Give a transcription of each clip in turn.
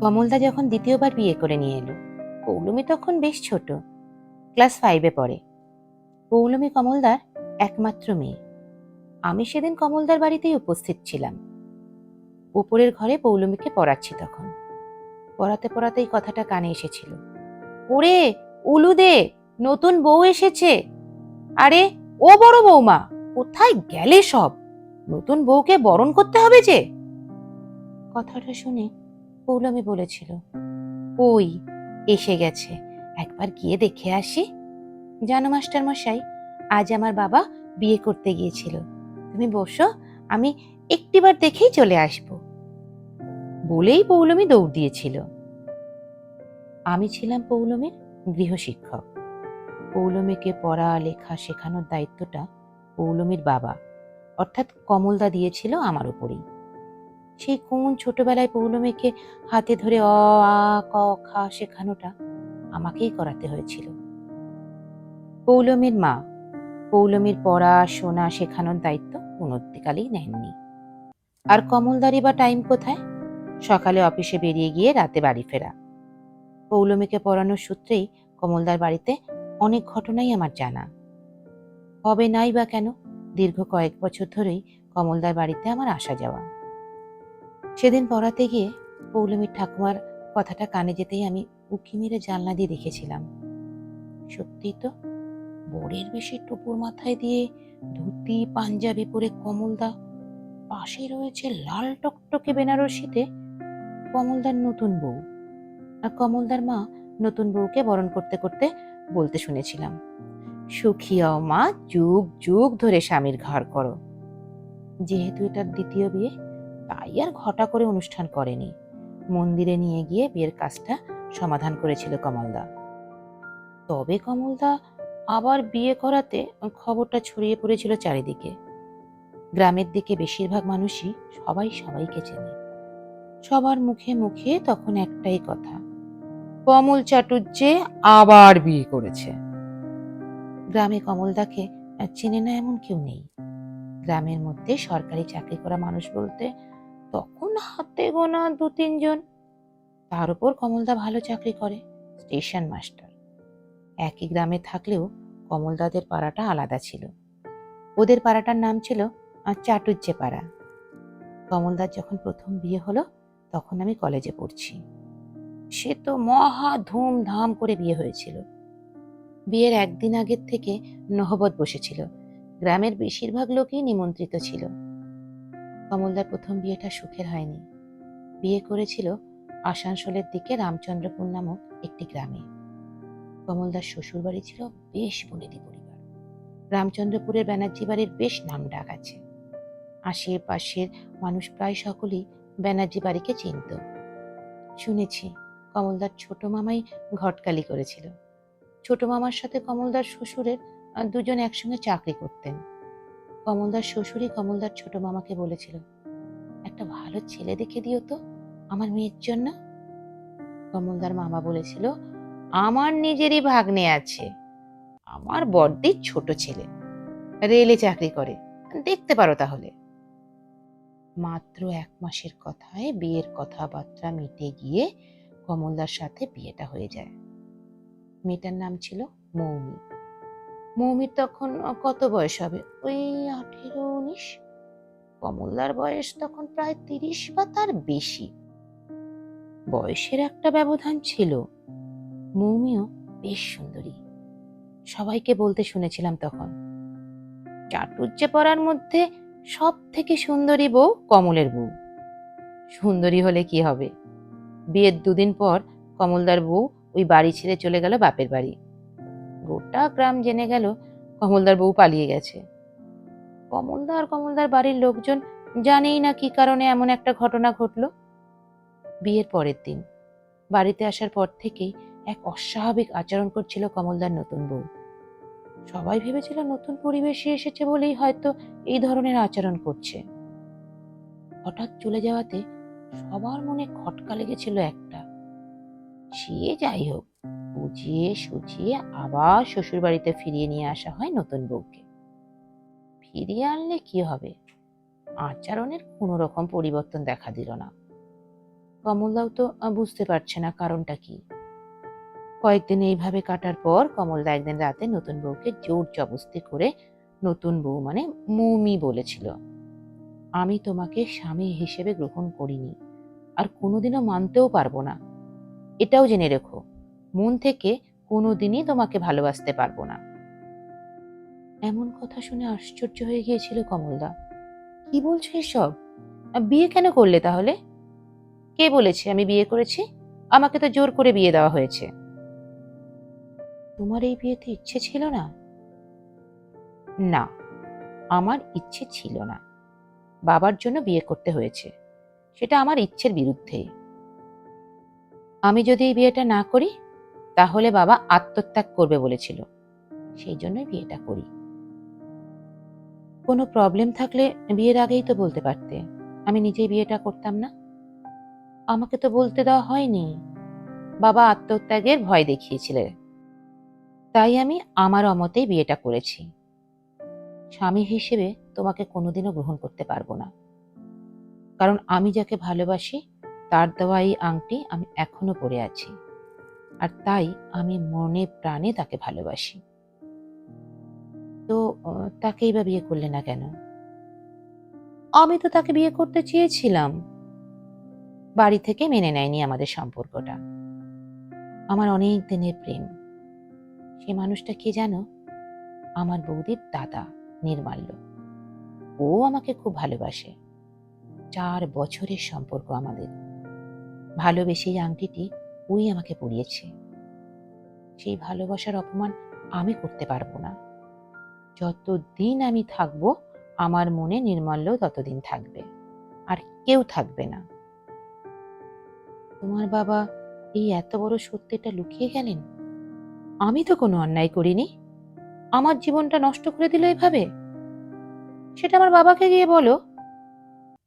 কমলদা যখন দ্বিতীয়বার বিয়ে করে নিয়ে এলো, পৌলমী তখন বেশ ছোট। ক্লাস ফাইভে পড়ে। পৌলমী কমলদার একমাত্র মেয়ে। আমি সেদিন কমলদার বাড়িতেই উপস্থিত ছিলাম। উপরের ঘরে পৌলমীকে পড়াচ্ছি তখন। পড়াতে পড়াতেই কথাটা কানে এসেছিল। ওরে, উলু দে, নতুন বউ এসেছে। আরে, ও বড় বৌমা, কোথায় গেলে সব? নতুন বউকে বরণ করতে হবে যে? কথাটা শুনে পৌলমী বলেছিল, ওই এসে গেছে, একবার গিয়ে দেখে আসি। জানো, মাস্টার মশাই, আজ আমার বাবা বিয়ে করতে গিয়েছিল। তুমি বসো, আমি একটিবার দেখেই চলে আসব। বলেই পৌলমী দৌড় দিয়েছিল। আমি ছিলাম পৌলমীর গৃহশিক্ষক পৌলমীকে পড়া, লেখা শেখানোর দায়িত্বটা পৌলমীর বাবা, অর্থাৎ কমলদা দিয়েছিল আমার উপরেই। সেই কোন ছোটবেলায় পৌলমীকে হাতে ধরে অ, আ, ক, খা শেখানোটা আমাকেই করাতে হয়েছিল। পৌলমীর মা পৌলমীর পড়া, শোনা, শেখানোর দায়িত্ব উন্নতিকালেই নেননি। আর কমলদারি বা টাইম কোথায়? সকালে অফিসে বেরিয়ে গিয়ে রাতে বাড়ি ফেরা। পৌলমীকে পড়ানোর সূত্রেই কমলদার বাড়িতে অনেক ঘটনাই আমার জানা। হবে নাই বা কেন, দীর্ঘ কয়েক বছর ধরেই কমলদার বাড়িতে আমার আসা যাওয়া। সেদিন পড়াতে গিয়ে পৌলমীর ঠাকুমার কথাটা কানে যেতেই আমি উকি মেরে জানলা দিয়ে দেখেছিলাম। সত্যিই তো বরের বেশি টুপুর মাথায় দিয়ে ধুতি, পাঞ্জাবি পরে কমলদা, পাশে রয়েছে লাল টকটকে বেনারসিতে কমলদার নতুন বউ। আর কমলদার মা নতুন বউকে বরণ করতে করতে বলতে শুনেছিলাম, সুখী হও মা, যুগ যুগ ধরে স্বামীর ঘর করো। যেহেতু এটার দ্বিতীয় বিয়ে তাই আর ঘটা করে অনুষ্ঠান করেনি। মন্দিরে নিয়ে গিয়ে বিয়ের কাজটা সমাধান করেছিল কমলদা। তবে কমলদা আবার বিয়ে করাতে খবরটা ছড়িয়ে পড়েছিল চারিদিকে। গ্রামের দিকে বেশিরভাগ মানুষই সবাই সবাইকে চেনে। সবার মুখে মুখে তখন একটাই কথা, কমল চাটুর্যে আবার বিয়ে করেছে। গ্রামে কমলদাকে চেনে না এমন কেউ নেই। গ্রামের মধ্যে সরকারি চাকরি করা মানুষ বলতে হাতে গোনা দু তিনজন। তার উপর কমলদা ভালো চাকরি করে, স্টেশন মাস্টার। একই গ্রামে থাকলেও কমলদাদের পাড়াটা আলাদা ছিল। ওদের পাড়াটার নাম ছিল চাটুজ্জে পাড়া কমলদার যখন প্রথম বিয়ে হলো, তখন আমি কলেজে পড়ছি। সে তো মহা ধুমধাম করে বিয়ে হয়েছিল। বিয়ের একদিন আগের থেকে নহবত বসেছিল। গ্রামের বেশিরভাগ লোকই নিমন্ত্রিত ছিল। কমলদার প্রথম বিয়েটা সুখের হয়নি। বিয়ে করেছিল আসানসোলের দিকে রামচন্দ্রপুর নামক একটি গ্রামে। কমলদার শ্বশুর বাড়ি ছিল বেশ বনেদি পরিবার। রামচন্দ্রপুরের ব্যানার্জি বাড়ির বেশ নাম ডাক আছে। আশেপাশের মানুষ প্রায় সকলেই ব্যানার্জি বাড়িকে চিনত। শুনেছি কমলদার ছোট মামাই ঘটকালি করেছিল। ছোট মামার সাথে কমলদার শ্বশুরের দুজন একসঙ্গে চাকরি করতেন। কমলদার শ্বশুরই কমলদার ছোট মামাকে বলেছিল, একটা ভালো ছেলে দেখে দিও তো, আমার মেয়ের জন্য। কমলদার মামা বলেছিল, আমার নিজেরই ভাগ্নে আছে, আমার বড়দির ছোট ছেলে, রেলে চাকরি করে, দেখতে পারো তাহলে। মাত্র এক মাসের কথায় বিয়ের কথাবার্তা মিটে গিয়ে কমলদার সাথে বিয়েটা হয়ে যায়। মেয়েটার নাম ছিল মৌমি। মৌমির তখন কত বয়স হবে? ওই আঠেরো, উনিশ? কমলদার বয়স তখন প্রায় তিরিশ বা তার বেশি। বয়সের একটা ব্যবধান ছিল। মৌমিও বেশ সুন্দরী। সবাইকে বলতে শুনেছিলাম তখন। চাটুর্যে পড়ার মধ্যে সব থেকে সুন্দরী বউ কমলের বউ। সুন্দরী হলে কি হবে? বিয়ের দুদিন পর কমলদার বউ ওই বাড়ি ছেড়ে চলে গেল বাপের বাড়ি। গোটা গ্রাম জেনে গেল কমলদার বউ পালিয়ে গেছে। কমলদা আর কমলদার বাড়ির লোকজন জানেই না কি কারণে এমন একটা ঘটনা ঘটলো। বিয়ের পরের দিন, বাড়িতে আসার পর থেকেই এক অস্বাভাবিক আচরণ করছিল কমলদার নতুন বউ। সবাই ভেবেছিল নতুন পরিবেশে এসেছে বলেই হয়তো এই ধরনের আচরণ করছে। হঠাৎ চলে যাওয়াতে সবার মনে খটকা লেগেছিল একটা। সে যাই হোক বুঝিয়ে সুঝিয়ে আবার শ্বশুর বাড়িতে ফিরিয়ে নিয়ে আসা হয় নতুন বউকে। ফিরিয়ে আনলে কি হবে? আচরণের কোনো রকম পরিবর্তন দেখা দিল না। কমলদাও তো বুঝতে পারছে না কারণটা কি। কয়েকদিন এইভাবে কাটার পর কমলদা একদিন রাতে নতুন বউকে জোর জবস্তি করে নতুন বউ মানে মৌমি বলেছিল। আমি তোমাকে স্বামী হিসেবে গ্রহণ করিনি, আর কোনোদিনও মানতেও পারব না। এটাও জেনে রেখো। মন থেকে কোনোদিনই তোমাকে ভালোবাসতে পারব না। এমন কথা শুনে আশ্চর্য হয়ে গিয়েছিল কমলদা। কি বলছো এসব? বিয়ে কেন করলে তাহলে? কে বলেছে আমি বিয়ে করেছি? আমাকে তো জোর করে বিয়ে দেওয়া হয়েছে। তোমার এই বিয়েতে ইচ্ছে ছিল না? না, আমার ইচ্ছে ছিল না। বাবার জন্য বিয়ে করতে হয়েছে। সেটা আমার ইচ্ছের বিরুদ্ধে আমি যদি এই বিয়েটা না করি তাহলে বাবা আত্মত্যাগ করবে বলেছিল। সেই জন্যই বিয়েটা করি। কোনো প্রবলেম থাকলে বিয়ের আগেই তো বলতে পারতে। আমি নিজেই বিয়েটা করতাম না। আমাকে তো বলতে দেওয়া হয়নি। বাবা আত্মত্যাগের ভয় দেখিয়েছিলেন তাই আমি আমার অমতেই বিয়েটা করেছি। স্বামী হিসেবে তোমাকে কোনোদিনও গ্রহণ করতে পারব না। কারণ আমি যাকে ভালোবাসি, তার দেওয়া এই আংটি আমি এখনও পরে আছি। আর তাই আমি মনে প্রাণে তাকে ভালোবাসি। তো তাকেই বা বিয়ে করলে না কেন? আমি তো তাকে বিয়ে করতে চেয়েছিলাম। বাড়ি থেকে মেনে নেয়নি আমাদের সম্পর্কটা। আমার অনেক দিনের প্রেম। সে মানুষটা কে জানো? আমার বৌদির দাদা, নির্মাল্য। ও আমাকে খুব ভালোবাসে। চার বছরের সম্পর্ক আমাদের। ভালোবেসে এই আংটিটি ওই আমাকে পরিয়েছে সেই ভালোবাসার অপমান আমি করতে পারব না। যতদিন আমি থাকব, আমার মনে নির্মাল্য ততদিন থাকবে। আর কেউ থাকবে না। তোমার বাবা এই এত বড় সত্যিটা লুকিয়ে গেলেন? আমি তো কোনো অন্যায় করিনি। আমার জীবনটা নষ্ট করে দিল এভাবে? সেটা আমার বাবাকে গিয়ে বলো।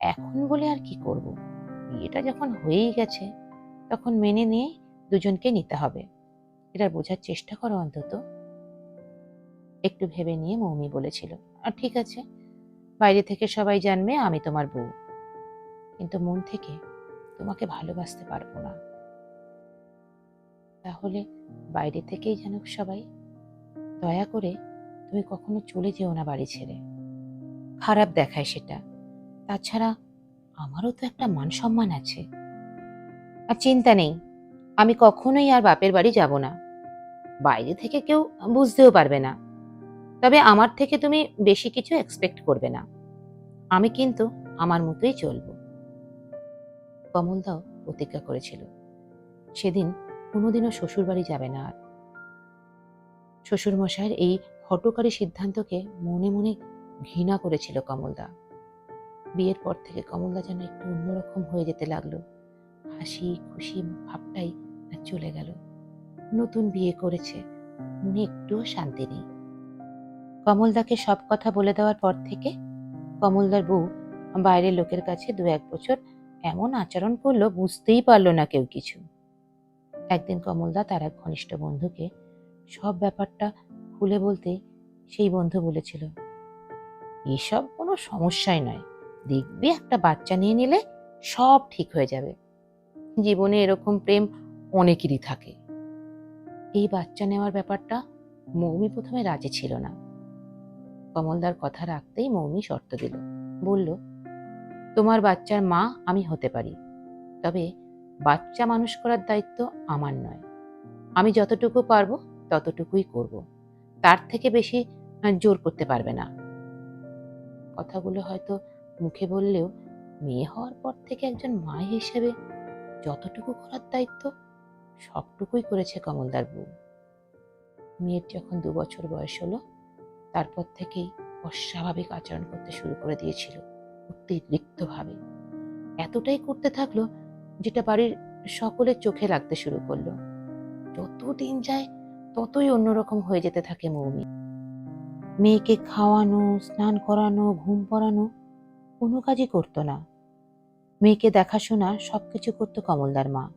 এখন বলে আর কি করব? বিয়েটা যখন হয়েই গেছে। তখন মেনে নিয়ে দুজনকে নিতে হবে। এটা বোঝার চেষ্টা করো অন্তত। একটু ভেবে নিয়ে মৌমি বলেছিল, আর ঠিক আছে, বাইরে থেকে সবাই জানবে আমি তোমার বউ। কিন্তু মন থেকে তোমাকে ভালোবাসতে পারব না। তাহলে বাইরে থেকেই জানুক সবাই। দয়া করে তুমি কখনো চলে যেও না বাড়ি ছেড়ে। খারাপ দেখায় সেটা। তাছাড়া আমারও তো একটা মান সম্মান আছে। আর চিন্তা নেই, আমি কখনোই আর বাপের বাড়ি যাব না। বাইরে থেকে কেউ বুঝতেও পারবে না। তবে আমার থেকে তুমি বেশি কিছু এক্সপেক্ট করবে না। আমি কিন্তু আমার মতোই চলবো। কমলদাও প্রতিজ্ঞা করেছিল। সেদিন কোনোদিনও শ্বশুর বাড়ি যাবে না আর। শ্বশুর মশাইয়ের এই হটকারী সিদ্ধান্তকে মনে মনে ঘৃণা করেছিল কমলদা। বিয়ের পর থেকে কমলদা যেন একটু অন্যরকম হয়ে যেতে লাগল। হাসি, খুশি ভাবটাই চলে গেল। নতুন বিয়ে করেছে, মনে একটুও শান্তি নেই। কমলদাকে সব কথা বলে দেওয়ার পর থেকে কমলদার বউ বাইরের লোকের কাছে দু এক বছর এমন আচরণ করল, বুঝতেই পারল না কেউ কিছু। একদিন কমলদা তার এক ঘনিষ্ঠ বন্ধুকে সব ব্যাপারটা খুলে বলতে সেই বন্ধু বলেছিল, এসব কোনো সমস্যাই নয়। দেখবি একটা বাচ্চা নিয়ে নিলে সব ঠিক হয়ে যাবে। জীবনে এরকম প্রেম অনেকেরই থাকে। এই বাচ্চা নেওয়ার ব্যাপারটা মৌমি প্রথমে রাজি ছিল না। কমলদার কথা রাখতেই মৌমি শর্ত দিল, বলল, তোমার বাচ্চার মা আমি হতে পারি, তবে বাচ্চা মানুষ করার দায়িত্ব আমার নয়। আমি যতটুকু পারব ততটুকুই করব। তার থেকে বেশি জোর করতে পারবে না। কথাগুলো হয়তো মুখে বললেও মেয়ে হওয়ার পর থেকে একজন মা হিসেবে যতটুকু করার দায়িত্ব, সবটুকুই করেছে কমলদার বউ। মেয়ের যখন দু বছর বয়স হলো, তারপর থেকেই অস্বাভাবিক আচরণ করতে শুরু করে দিয়েছিল অতিরিক্তভাবে এতটাই করতে থাকল যেটা বাড়ির সকলের চোখে লাগতে শুরু করল। যত দিন যায়, ততই অন্যরকম হয়ে যেতে থাকে মৌমি। মেয়েকে খাওয়ানো, স্নান করানো, ঘুম পড়ানো কোনো কাজই করতো না। মেয়েকে দেখাশোনা, সবকিছু করতো কমলদার মা।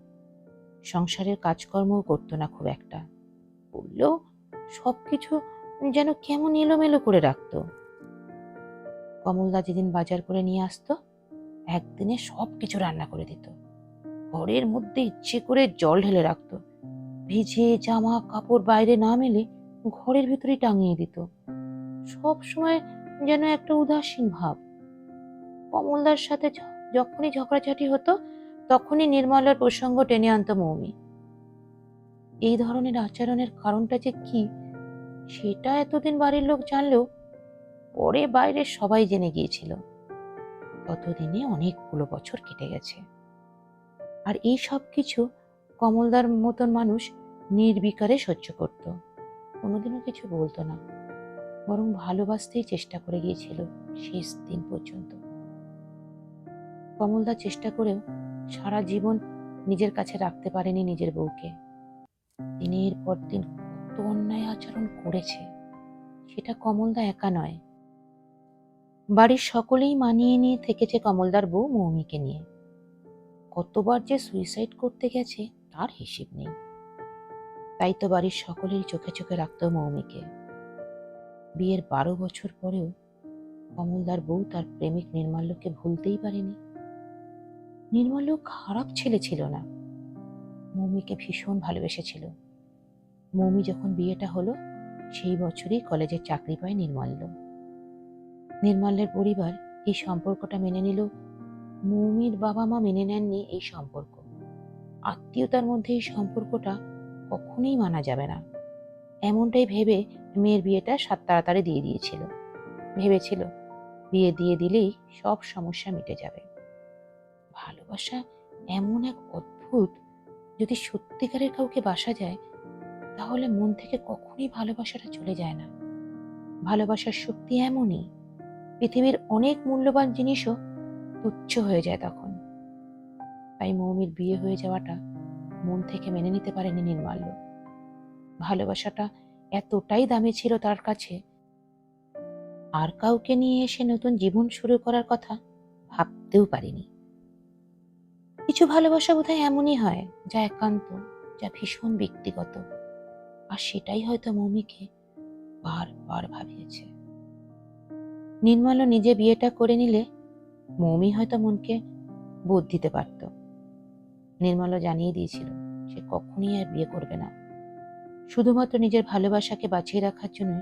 সংসারের কাজকর্মও করতো না খুব একটা। করলেও সবকিছু যেন কেমন এলোমেলো করে রাখতো। কমলদা যেদিন বাজার করে নিয়ে আসতো, একদিনে সব কিছু রান্না করে দিত। ঘরের মধ্যে ইচ্ছে করে জল ঢেলে রাখতো। ভিজে জামা কাপড় বাইরে না মেলে ঘরের ভিতরেই টাঙিয়ে দিত। সব সময় যেন একটা উদাসীন ভাব। কমলদার সাথে যখনই ঝগড়াঝাটি হতো, তখনই নির্মলার প্রসঙ্গ টেনে আনতো মৌমি। এই ধরনের আচরণের কারণটা যে কি, সেটা এতদিন বাড়ির লোক জানলেও পরে বাইরে সবাই জেনে গিয়েছিল। ততদিনে অনেকগুলো বছর কেটে গেছে। আর এই সব কিছু কমলদার মতন মানুষ নির্বিকারে সহ্য করত। কোনোদিনও কিছু বলতো না। বরং ভালোবাসতেই চেষ্টা করে গিয়েছিল শেষ দিন পর্যন্ত। কমলদা চেষ্টা করেও সারা জীবন নিজের কাছে রাখতে পারেনি নিজের বউকে। দিনের পর দিন কত অন্যায় আচরণ করেছে, সেটা কমলদা একা নয়। বাড়ির সকলেই মানিয়ে নিয়ে থেকেছে কমলদার বউ মৌমিকে নিয়ে। কতবার যে সুইসাইড করতে গেছে, তার হিসেব নেই। তাই তো বাড়ির সকলেই চোখে চোখে রাখতো মৌমিকে। বিয়ের বারো বছর পরেও কমলদার বউ তার প্রেমিক নির্মাল্যকে ভুলতেই পারেনি। নির্মাল্য খারাপ ছেলে ছিল না। মৌমিকে ভীষণ ভালোবেসেছিল। মৌমি যখন বিয়েটা হলো, সেই বছরই কলেজে চাকরি পায় নির্মাল্য নির্মাল্যের পরিবার এই সম্পর্কটা মেনে নিল। মৌমির বাবা মা মেনে নেননি এই সম্পর্ক। আত্মীয়তার মধ্যে এই সম্পর্কটা কখনোই মানা যাবে না। এমনটাই ভেবে মেয়ের বিয়েটা সাত তাড়াতাড়ি দিয়ে দিয়েছিল। ভেবেছিল বিয়ে দিয়ে দিলেই সব সমস্যা মিটে যাবে। ভালোবাসা এমন এক অদ্ভুত, যদি সত্যিকারের কাউকে বাসা যায়, তাহলে মন থেকে কখনোই ভালোবাসাটা চলে যায় না। ভালোবাসার শক্তি এমনই, পৃথিবীর অনেক মূল্যবান জিনিসও তুচ্ছ হয়ে যায় তখন। তাই মৌমির বিয়ে হয়ে যাওয়াটা মন থেকে মেনে নিতে পারেনি নির্মাল্য। ভালোবাসাটা এতটাই দামি ছিল তার কাছে। আর কাউকে নিয়ে এসে নতুন জীবন শুরু করার কথা ভাবতেও পারিনি। কিছু ভালোবাসা বোধহয় এমনই হয়, যা একান্ত, যা ভীষণ ব্যক্তিগত। আর সেটাই হয়তো মৌমিকে বারবার ভাবিয়েছে। নির্মল নিজে বিয়েটা করে নিলে মৌমি হয়তো মনকে বোধ দিতে পারত। নির্মল জানিয়ে দিয়েছিল, সে কখনই আর বিয়ে করবে না। শুধুমাত্র নিজের ভালোবাসাকে বাঁচিয়ে রাখার জন্য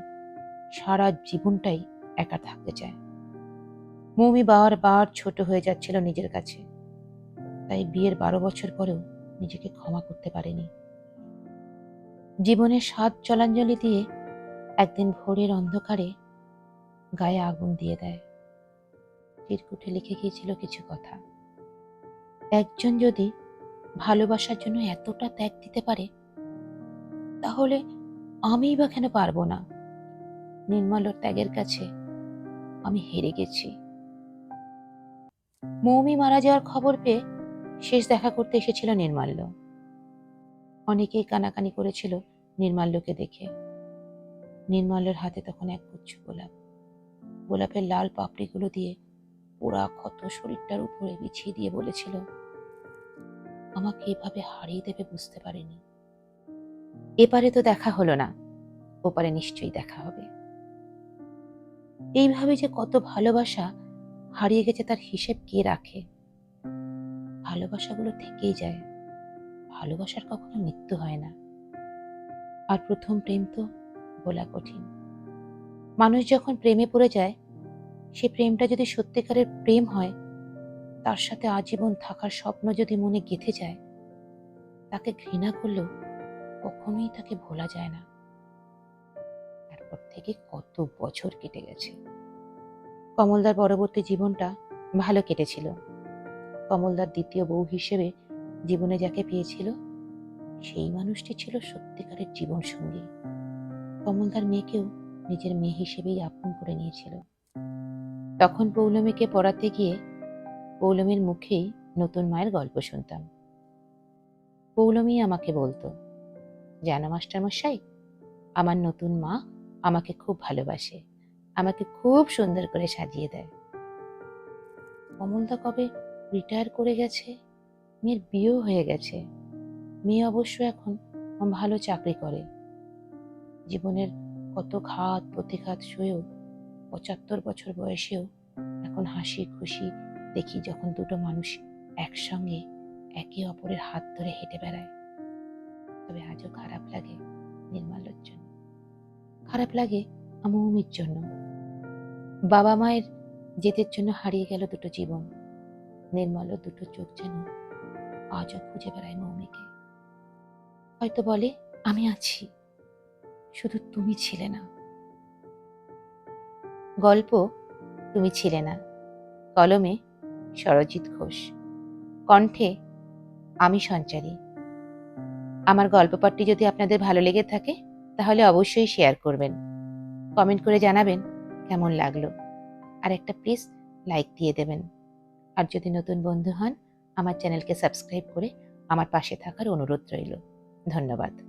সারা জীবনটাই একা থাকতে চায়। মৌমি বারবার ছোট হয়ে যাচ্ছিল নিজের কাছে। তাই বিয়ের বারো বছর পরেও নিজেকে ক্ষমা করতে পারেনি। জীবনের স্বাদ জলাঞ্জলি দিয়ে একদিন ভোরের অন্ধকারে গায়ে আগুন দিয়ে দেয়। চিরকুটে লিখে গিয়েছিল কিছু কথা। একজন যদি ভালোবাসার জন্য এতটা ত্যাগ দিতে পারে, তাহলে আমিই বা কেন পারব না? নির্মলর ত্যাগের কাছে আমি হেরে গেছি। মৌমি মারা যাওয়ার খবর পেয়ে শেষ দেখা করতে এসেছিল নির্মাল্য। অনেকেই কানাকানি করেছিল নির্মাল্যকে দেখে। নির্মাল্যের হাতে তখন এক গুচ্ছ গোলাপ। গোলাপের লাল পাপড়িগুলো দিয়ে পোড়া ক্ষত শরীরটার উপরে বিছিয়ে দিয়ে বলেছিল, আমাকে এভাবে হারিয়ে দেবে বুঝতে পারিনি। এপারে তো দেখা হলো না, ওপারে নিশ্চয়ই দেখা হবে। এইভাবে যে কত ভালোবাসা হারিয়ে গেছে তার হিসেব কে রাখে? ভালোবাসাগুলো থেকেই যায়। ভালোবাসার কখনো মৃত্যু হয় না। আর প্রথম প্রেম তো বলা কঠিন। মানুষ যখন প্রেমে পড়ে যায়, সে প্রেমটা যদি সত্যিকারের প্রেম হয়, তার সাথে আজীবন থাকার স্বপ্ন যদি মনে গেঁথে যায়, তাকে ঘৃণা করলেও কখনোই তাকে ভোলা যায় না। তারপর থেকে কত বছর কেটে গেছে। কমলদার পরবর্তী জীবনটা ভালো কেটেছিল। কমলদার দ্বিতীয় বউ হিসেবে জীবনে যাকে পেয়েছিল, সেই মানুষটি ছিল সত্যিকারের জীবন সঙ্গী কমলদার মেয়েকেও নিজের মেয়ে হিসেবেই আপন করে নিয়েছিল। তখন পৌলমীকে পড়াতে গিয়ে পৌলমীর মুখেই নতুন মায়ের গল্প শুনতাম। পৌলমী আমাকে বলতো, জানো মাস্টার মশাই আমার নতুন মা আমাকে খুব ভালোবাসে, আমাকে খুব সুন্দর করে সাজিয়ে দেয়। কমলদা কবে রিটায়ার করে গেছে, মেয়ের বিয়েও হয়ে গেছে। মেয়ে অবশ্য এখন ভালো চাকরি করে। জীবনের কত ঘাত প্রতিঘাত সয়েও পঁচাত্তর বছর বয়সেও এখন হাসি খুশি দেখি যখন দুটো মানুষ একসঙ্গে একে অপরের হাত ধরে হেঁটে বেড়ায়। তবে আজও খারাপ লাগে নির্মাল্যর জন্য খারাপ লাগে আমৌমির জন্য। বাবা মায়ের জেদের জন্য হারিয়ে গেল দুটো জীবন। নির্মল দুটো চোখ যেন আজও খুঁজে বেড়ায় মৌমিকে। হয়তো বলে, আমি আছি। শুধু তুমি ছিলে না। গল্প, তুমি ছিলে না। কলমে, সরজিৎ ঘোষ। কণ্ঠে, আমি সঞ্চারী। আমার গল্প পাঠটি যদি আপনাদের ভালো লেগে থাকে, তাহলে অবশ্যই শেয়ার করবেন। কমেন্ট করে জানাবেন কেমন লাগল। আর একটা প্লিজ লাইক দিয়ে দেবেন। আর যদি নতুন বন্ধু হন, আমার চ্যানেলকে সাবস্ক্রাইব করে আমার পাশে থাকার অনুরোধ রইল। ধন্যবাদ।